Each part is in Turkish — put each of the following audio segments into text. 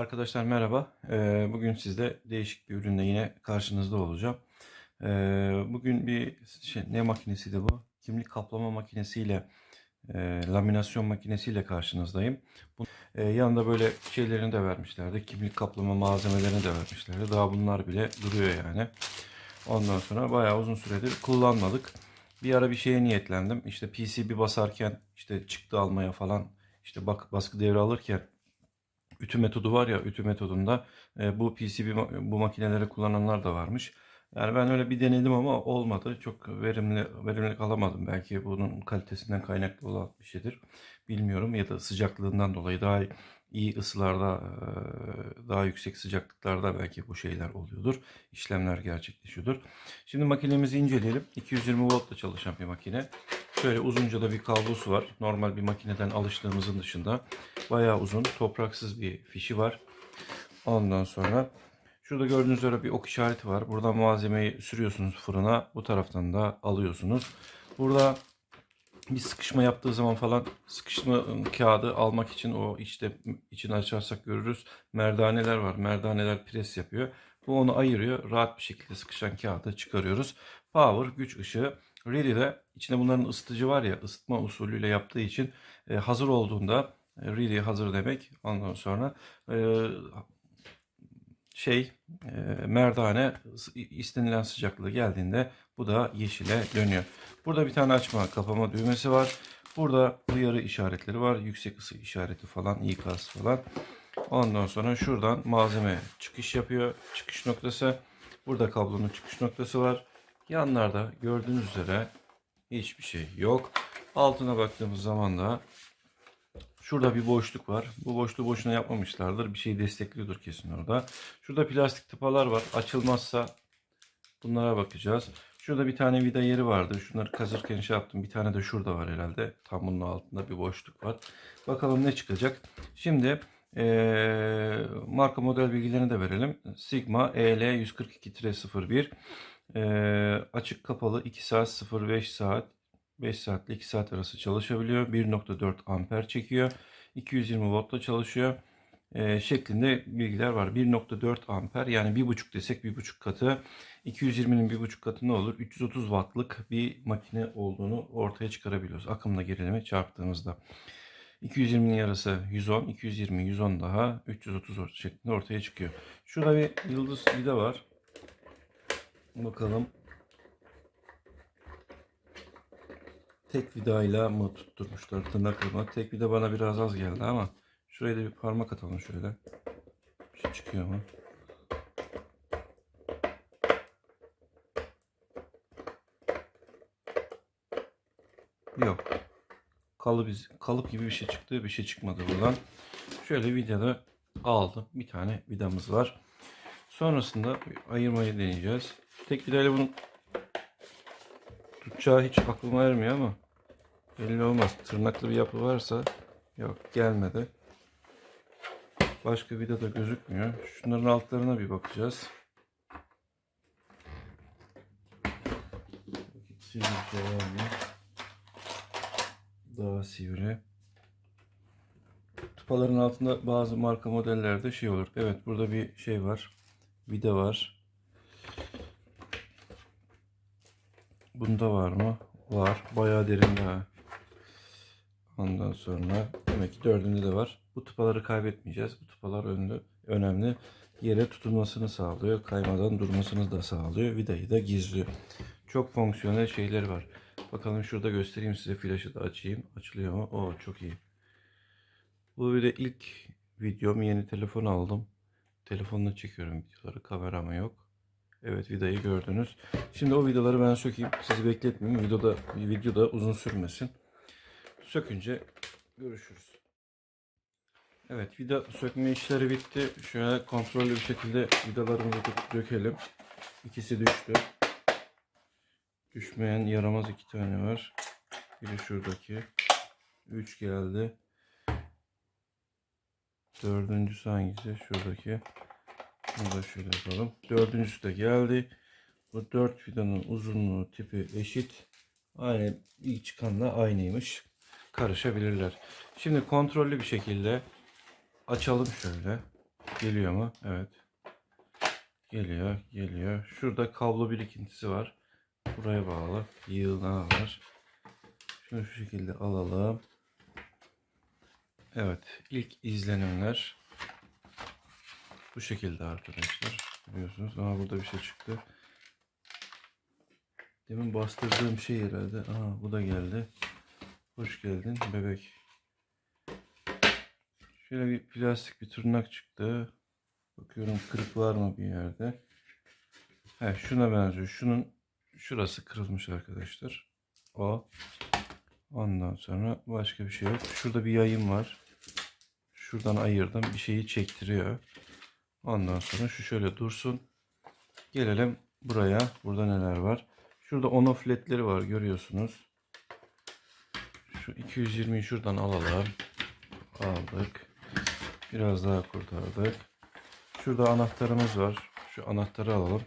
Arkadaşlar merhaba. Ee, Bugün sizde değişik bir ürünle yine karşınızda olacağım. Ee, Bugün bir şey, ne makinesiydi bu? Kimlik kaplama makinesiyle, e, laminasyon makinesiyle karşınızdayım. E, yanında böyle şeylerini de vermişlerdi. Kimlik kaplama malzemelerini de vermişlerdi. Daha bunlar bile duruyor yani. Ondan sonra bayağı uzun süredir kullanmadık. Bir ara bir şeye niyetlendim. İşte PCB basarken, işte çıktı almaya falan, işte bak baskı devre alırken ütü metodu var ya ütü metodunda e, bu PCB bu makineleri kullananlar da varmış. Yani ben öyle bir denedim ama olmadı. Çok verimli verimlilik alamadım. Belki bunun kalitesinden kaynaklı olan bir şeydir. Bilmiyorum ya da sıcaklığından dolayı daha iyi ısılarda e, daha yüksek sıcaklıklarda belki bu şeyler oluyordur. İşlemler gerçekleşiyordur. Şimdi makinemizi inceleyelim. 220 voltla çalışan bir makine. Şöyle uzunca da bir kablosu var. Normal bir makineden alıştığımızın dışında bayağı uzun, topraksız bir fişi var. Ondan sonra şurada gördüğünüz üzere bir ok işareti var. Buradan malzemeyi sürüyorsunuz fırına. Bu taraftan da alıyorsunuz. Burada bir sıkışma yaptığı zaman falan sıkışma kağıdı almak için o işte içini açarsak görürüz. Merdaneler var. Merdaneler pres yapıyor. Bu onu ayırıyor. Rahat bir şekilde sıkışan kağıdı çıkarıyoruz. Power güç ışığı. Really de içinde bunların ısıtıcı var ya ısıtma usulüyle yaptığı için e, hazır olduğunda e, really hazır demek. Ondan sonra e, şey e, merdane istenilen sıcaklığı geldiğinde bu da yeşile dönüyor. Burada bir tane açma kapama düğmesi var. Burada uyarı işaretleri var. Yüksek ısı işareti falan, ikaz falan. Ondan sonra şuradan malzeme çıkış yapıyor. Çıkış noktası. Burada kablonun çıkış noktası var. Yanlarda gördüğünüz üzere hiçbir şey yok. Altına baktığımız zaman da şurada bir boşluk var. Bu boşluğu boşuna yapmamışlardır. Bir şey destekliyordur kesin orada. Şurada plastik tıpalar var. Açılmazsa bunlara bakacağız. Şurada bir tane vida yeri vardı. Şunları kazırken şey yaptım. Bir tane de şurada var herhalde. Tam bunun altında bir boşluk var. Bakalım ne çıkacak. Şimdi eee, marka model bilgilerini de verelim. Sigma E EL 142-01 eee, açık kapalı 2 saat 05 saat 5 saatle 2 saat arası çalışabiliyor. 1.4 amper çekiyor. 220 voltla çalışıyor. Eee, şeklinde bilgiler var. 1.4 amper yani 1.5 desek 1.5 katı. 220'nin 1.5 katı ne olur? 330 wattlık bir makine olduğunu ortaya çıkarabiliyoruz. Akımla gerilimi çarptığımızda. 220'nin yarısı 110, 220, 110 daha 330 or- şeklinde ortaya çıkıyor. Şurada bir yıldız vida var. Bakalım. Tek vidayla mı tutturmuşlar tırnaklarına? Tek vida bana biraz az geldi ama şuraya da bir parmak atalım şöyle. Bir şey çıkıyor mu? Yok. Kalıp, kalıp gibi bir şey çıktı. Bir şey çıkmadı buradan. Şöyle vidada aldım. Bir tane vidamız var. Sonrasında ayırmayı deneyeceğiz. Tek vidayla bunun tutacağı hiç aklıma ermiyor ama belli olmaz. Tırnaklı bir yapı varsa yok gelmedi. Başka vida da gözükmüyor. Şunların altlarına bir bakacağız. Daha sivri. Tıpaların altında bazı marka modellerde şey olur. Evet burada bir şey var. Vida var. Bunda var mı? Var. Bayağı derin daha. Ondan sonra demek ki dördünde de var. Bu tıpaları kaybetmeyeceğiz. Bu tıpalar önlü, önemli. Yere tutunmasını sağlıyor. Kaymadan durmasını da sağlıyor. Vidayı da gizliyor. Çok fonksiyonel şeyler var. Bakalım şurada göstereyim size flaşı da açayım. Açılıyor mu? Oo çok iyi. Bu bir de ilk videom. Yeni telefon aldım. Telefonla çekiyorum videoları. Kameram yok. Evet vidayı gördünüz. Şimdi o vidaları ben sökeyim. Sizi bekletmeyeyim. Videoda, videoda uzun sürmesin. Sökünce görüşürüz. Evet vida sökme işleri bitti. Şöyle kontrollü bir şekilde vidalarımızı dö- dökelim. İkisi düştü. Düşmeyen yaramaz iki tane var. Biri şuradaki. Üç geldi. Dördüncüsü hangisi? Şuradaki. Bunu da şöyle yapalım. Dördüncüsü de geldi. Bu dört vidanın uzunluğu tipi eşit. Aynı ilk çıkanla aynıymış. Karışabilirler. Şimdi kontrollü bir şekilde açalım şöyle. geliyor mu? Evet. Geliyor, geliyor. Şurada kablo birikintisi var. Buraya bağlı. Yığına var. Şunu şu şekilde alalım. Evet. ilk izlenimler bu şekilde arkadaşlar. Biliyorsunuz. Ama burada bir şey çıktı. Demin bastırdığım şey herhalde. Aa bu da geldi. Hoş geldin bebek. Şöyle bir plastik bir tırnak çıktı. Bakıyorum kırık var mı bir yerde. He, şuna benziyor. Şunun şurası kırılmış arkadaşlar. O. Ondan sonra başka bir şey yok. Şurada bir yayın var. Şuradan ayırdım. Bir şeyi çektiriyor. Ondan sonra şu şöyle dursun. Gelelim buraya. Burada neler var? Şurada on off ledleri var görüyorsunuz. Şu 220'yi şuradan alalım. Aldık. Biraz daha kurtardık. Şurada anahtarımız var. Şu anahtarı alalım.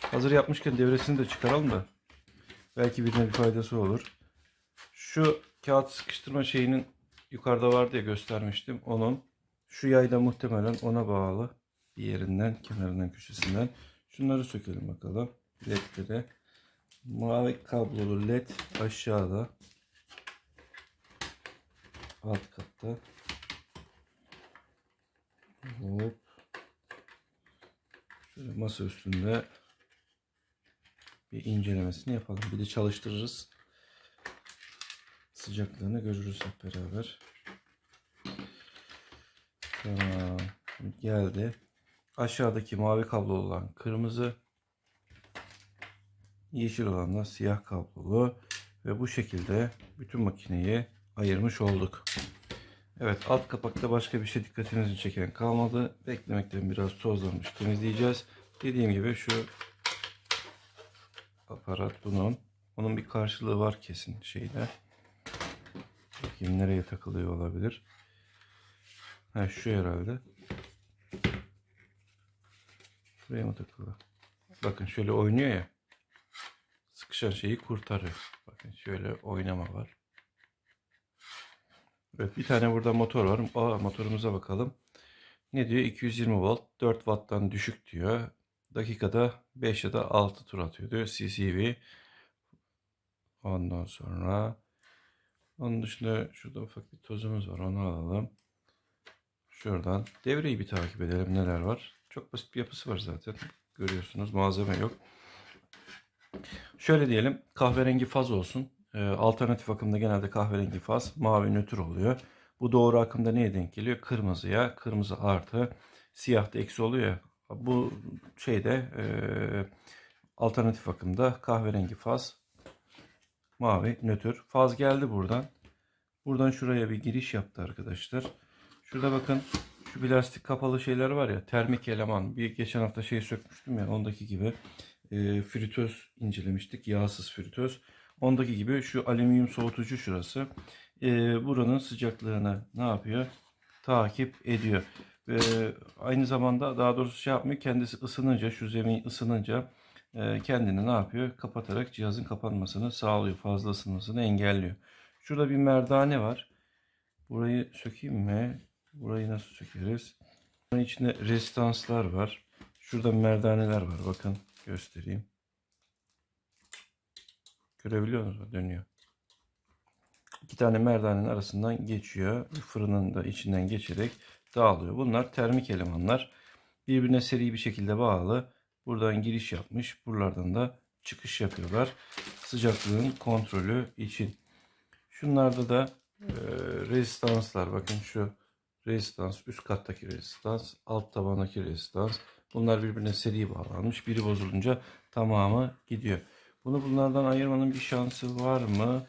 Hazır yapmışken devresini de çıkaralım da. Belki birine bir faydası olur. Şu kağıt sıkıştırma şeyinin yukarıda vardı ya göstermiştim. Onun şu yayda muhtemelen ona bağlı. Bir yerinden, kenarından, köşesinden. Şunları sökelim bakalım. Ledleri. Mavi kablolu led aşağıda. Alt katta. Hop. Şöyle masa üstünde bir incelemesini yapalım. Bir de çalıştırırız. Sıcaklığını görürüz hep beraber. Tamam. Geldi. Aşağıdaki mavi kablo olan kırmızı. Yeşil olan da siyah kablolu. Ve bu şekilde bütün makineyi ayırmış olduk. Evet alt kapakta başka bir şey dikkatinizi çeken kalmadı. Beklemekten biraz tozlanmış temizleyeceğiz. Dediğim gibi şu aparat bunun. Onun bir karşılığı var kesin şeyde. Bakayım nereye takılıyor olabilir. Ha şu herhalde. Buraya mı takılı? Bakın şöyle oynuyor ya. Sıkışan şeyi kurtarıyor. Bakın şöyle oynama var. Evet bir tane burada motor var. Aa, motorumuza bakalım. Ne diyor? 220 volt 4 watttan düşük diyor. Dakikada 5 ya da 6 tur atıyor diyor. CCV. Ondan sonra onun dışında şurada ufak bir tozumuz var. Onu alalım. Şuradan devreyi bir takip edelim. Neler var? Çok basit bir yapısı var zaten. Görüyorsunuz. Malzeme yok. Şöyle diyelim. Kahverengi faz olsun. Ee, alternatif akımda genelde kahverengi faz. Mavi nötr oluyor. Bu doğru akımda neye denk geliyor? Kırmızıya. Kırmızı artı. Siyah da eksi oluyor. Bu şeyde e, alternatif akımda kahverengi faz. Mavi nötr. Faz geldi buradan. Buradan şuraya bir giriş yaptı arkadaşlar. Şurada bakın şu plastik kapalı şeyler var ya termik eleman. Bir geçen hafta şey sökmüştüm ya ondaki gibi e, fritöz incelemiştik. Yağsız fritöz. Ondaki gibi şu alüminyum soğutucu şurası. E, buranın sıcaklığını ne yapıyor? Takip ediyor. Ve aynı zamanda daha doğrusu şey yapmıyor. Kendisi ısınınca şu zemin ısınınca e, kendini ne yapıyor? Kapatarak cihazın kapanmasını sağlıyor. Fazla ısınmasını engelliyor. Şurada bir merdane var. Burayı sökeyim mi? Burayı nasıl sökeriz? Bunun içinde rezistanslar var. Şurada merdaneler var. Bakın göstereyim. Görebiliyor musunuz? Dönüyor. İki tane merdanenin arasından geçiyor. Fırının da içinden geçerek dağılıyor. Bunlar termik elemanlar. Birbirine seri bir şekilde bağlı. Buradan giriş yapmış. Buralardan da çıkış yapıyorlar. Sıcaklığın kontrolü için. Şunlarda da e, rezistanslar. Bakın şu rezistans, üst kattaki rezistans, alt tabandaki rezistans. Bunlar birbirine seri bağlanmış. Biri bozulunca tamamı gidiyor. Bunu bunlardan ayırmanın bir şansı var mı?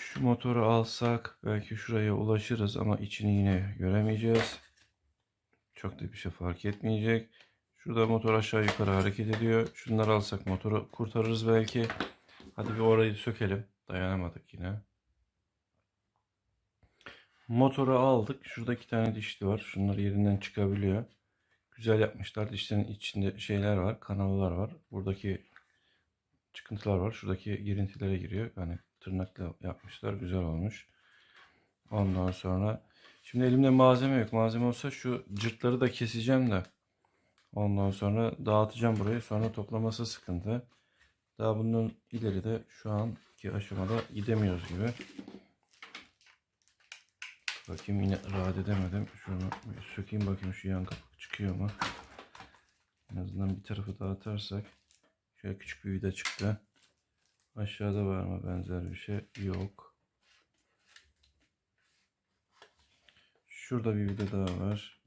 Şu motoru alsak belki şuraya ulaşırız ama içini yine göremeyeceğiz. Çok da bir şey fark etmeyecek. Şurada motor aşağı yukarı hareket ediyor. Şunları alsak motoru kurtarırız belki. Hadi bir orayı sökelim. Dayanamadık yine. Motoru aldık. Şurada iki tane dişli var. Şunlar yerinden çıkabiliyor. Güzel yapmışlar. Dişlerin içinde şeyler var. Kanallar var. Buradaki çıkıntılar var. Şuradaki girintilere giriyor. Yani tırnakla yapmışlar. Güzel olmuş. Ondan sonra Şimdi elimde malzeme yok. Malzeme olsa şu cırtları da keseceğim de. Ondan sonra dağıtacağım burayı. Sonra toplaması sıkıntı. Daha bunun ileri de şu anki aşamada gidemiyoruz gibi. Bakayım yine rahat edemedim. Şunu sökeyim bakayım şu yan kapak çıkıyor mu? En azından bir tarafı dağıtarsak. Şöyle küçük bir vida çıktı. Aşağıda var mı benzer bir şey? Yok. Şurada bir vida daha var.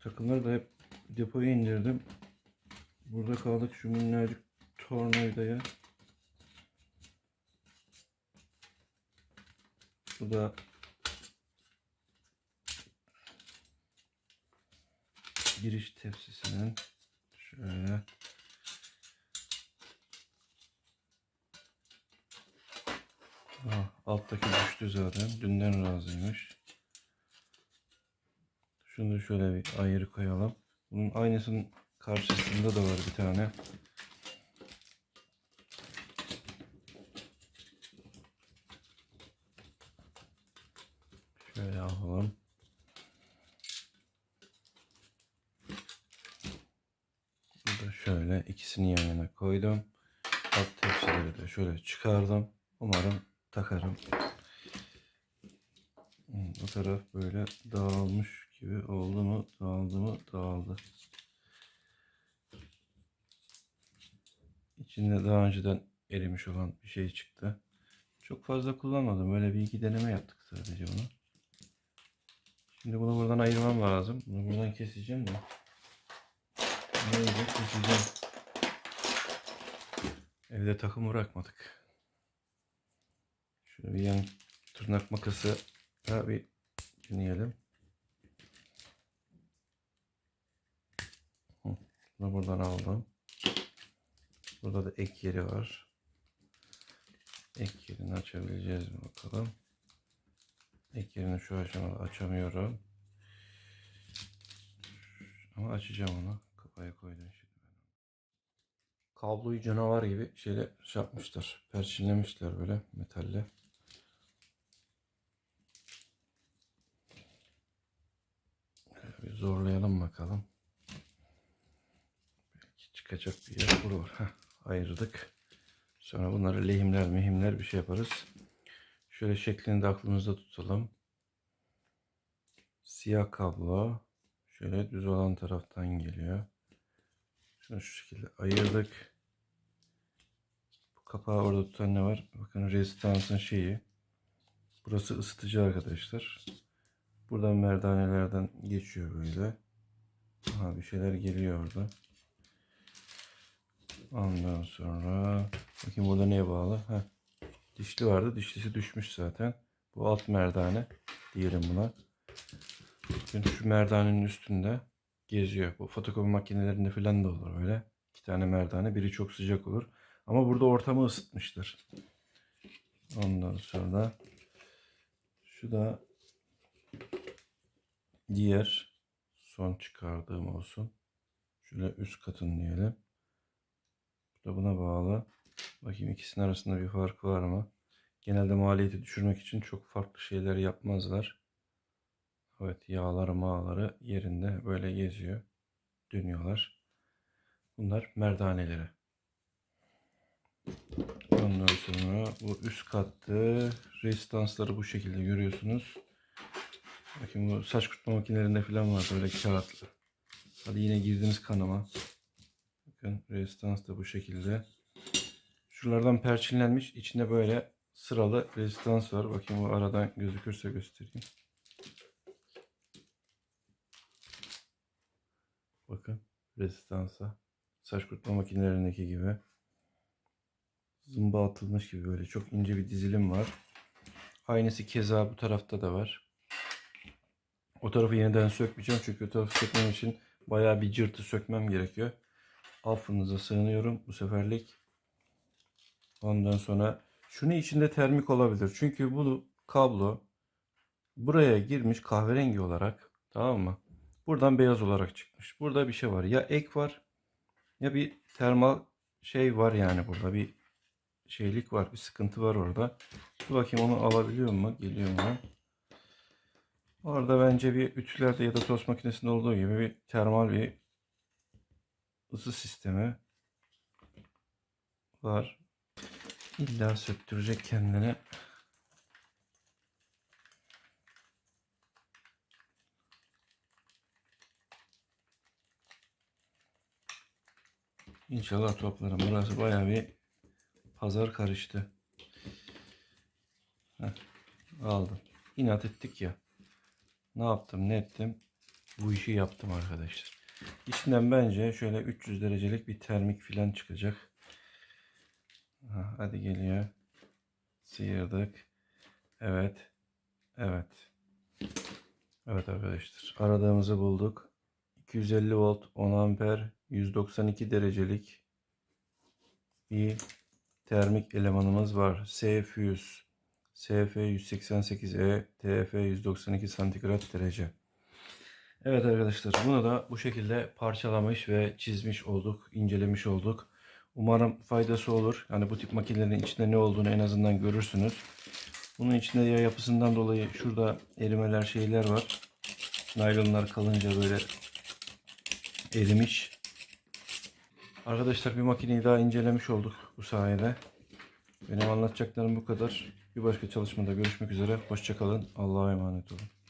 Takımları da hep depoya indirdim. Burada kaldık şu minnacık tornavidaya. Bu da giriş tepsisinin şöyle Ah, alttaki düştü zaten. Dünden razıymış. Şunu şöyle bir ayrı koyalım. Bunun aynısının karşısında da var bir tane. Şöyle alalım. Bu da şöyle ikisini yan yana koydum. Alt tepsileri de şöyle çıkardım. Umarım takarım. Hmm, Bu taraf böyle dağılmış gibi oldu mu? Dağıldı mı? Dağıldı. İçinde daha önceden erimiş olan bir şey çıktı. Çok fazla kullanmadım. Böyle bir iki deneme yaptık sadece bunu. Şimdi bunu buradan ayırmam lazım. Bunu buradan keseceğim de. Neyse keseceğim. Evde takım bırakmadık. Şöyle bir yan tırnak makası da bir deneyelim. Bunu buradan aldım. Burada da ek yeri var. Ek yerini açabileceğiz mi bakalım. Ek yerini şu aşamada açamıyorum. Ama açacağım onu. Kafaya koydum şimdi. Kabloyu canavar gibi şeyle şey yapmışlar. Perçinlemişler böyle metalle. Bir zorlayalım bakalım. Belki çıkacak bir yer bulur. Heh, ayırdık. Sonra bunları lehimler mehimler bir şey yaparız. Şöyle şeklini de aklımızda tutalım. Siyah kablo. Şöyle düz olan taraftan geliyor. Şunu şu şekilde ayırdık. Bu kapağı orada tutan ne var? Bakın rezistansın şeyi. Burası ısıtıcı arkadaşlar. Buradan merdanelerden geçiyor böyle. Aha bir şeyler geliyor orada. Ondan sonra bakayım burada neye bağlı? Heh. Dişli vardı. Dişlisi düşmüş zaten. Bu alt merdane diyelim buna. Bakın şu merdanenin üstünde geziyor. Bu fotokopi makinelerinde falan da olur böyle. İki tane merdane. Biri çok sıcak olur. Ama burada ortamı ısıtmışlar. Ondan sonra şu da diğer son çıkardığım olsun. Şöyle üst katın diyelim. Da buna bağlı. Bakayım ikisinin arasında bir fark var mı? Genelde maliyeti düşürmek için çok farklı şeyler yapmazlar. Evet yağları mağları yerinde böyle geziyor. Dönüyorlar. Bunlar merdaneleri. Ondan sonra bu üst kattı. Rezistansları bu şekilde görüyorsunuz. Bakın bu saç kurutma makinelerinde falan var böyle kağıtlı. Hadi yine girdiniz kanıma. Bakın rezistans da bu şekilde. Şuralardan perçinlenmiş. İçinde böyle sıralı rezistans var. Bakayım bu aradan gözükürse göstereyim. Bakın rezistansa. Saç kurutma makinelerindeki gibi. Zımba atılmış gibi böyle çok ince bir dizilim var. Aynısı keza bu tarafta da var. O tarafı yeniden sökmeyeceğim çünkü o tarafı sökmem için bayağı bir cırtı sökmem gerekiyor. Affınıza sığınıyorum bu seferlik. Ondan sonra şunu içinde termik olabilir. Çünkü bu kablo buraya girmiş kahverengi olarak tamam mı? Buradan beyaz olarak çıkmış. Burada bir şey var. Ya ek var ya bir termal şey var yani burada bir şeylik var. Bir sıkıntı var orada. Dur bakayım onu alabiliyor mu? Geliyor mu? Orada bence bir ütülerde ya da tost makinesinde olduğu gibi bir termal bir ısı sistemi var. İlla söktürecek kendini. İnşallah toplarım. Burası bayağı bir pazar karıştı. Heh, aldım. İnat ettik ya. Ne yaptım ne ettim? Bu işi yaptım arkadaşlar. İçinden bence şöyle 300 derecelik bir termik filan çıkacak. Ha, hadi geliyor. Sıyırdık. Evet. Evet. Evet arkadaşlar. Aradığımızı bulduk. 250 volt 10 amper 192 derecelik bir termik elemanımız var. SF100 SF 188E TF 192 santigrat derece. Evet arkadaşlar bunu da bu şekilde parçalamış ve çizmiş olduk, incelemiş olduk. Umarım faydası olur. Yani bu tip makinelerin içinde ne olduğunu en azından görürsünüz. Bunun içinde ya yapısından dolayı şurada erimeler şeyler var. Naylonlar kalınca böyle erimiş. Arkadaşlar bir makineyi daha incelemiş olduk bu sayede. Benim anlatacaklarım bu kadar. Bir başka çalışmada görüşmek üzere. Hoşçakalın. Allah'a emanet olun.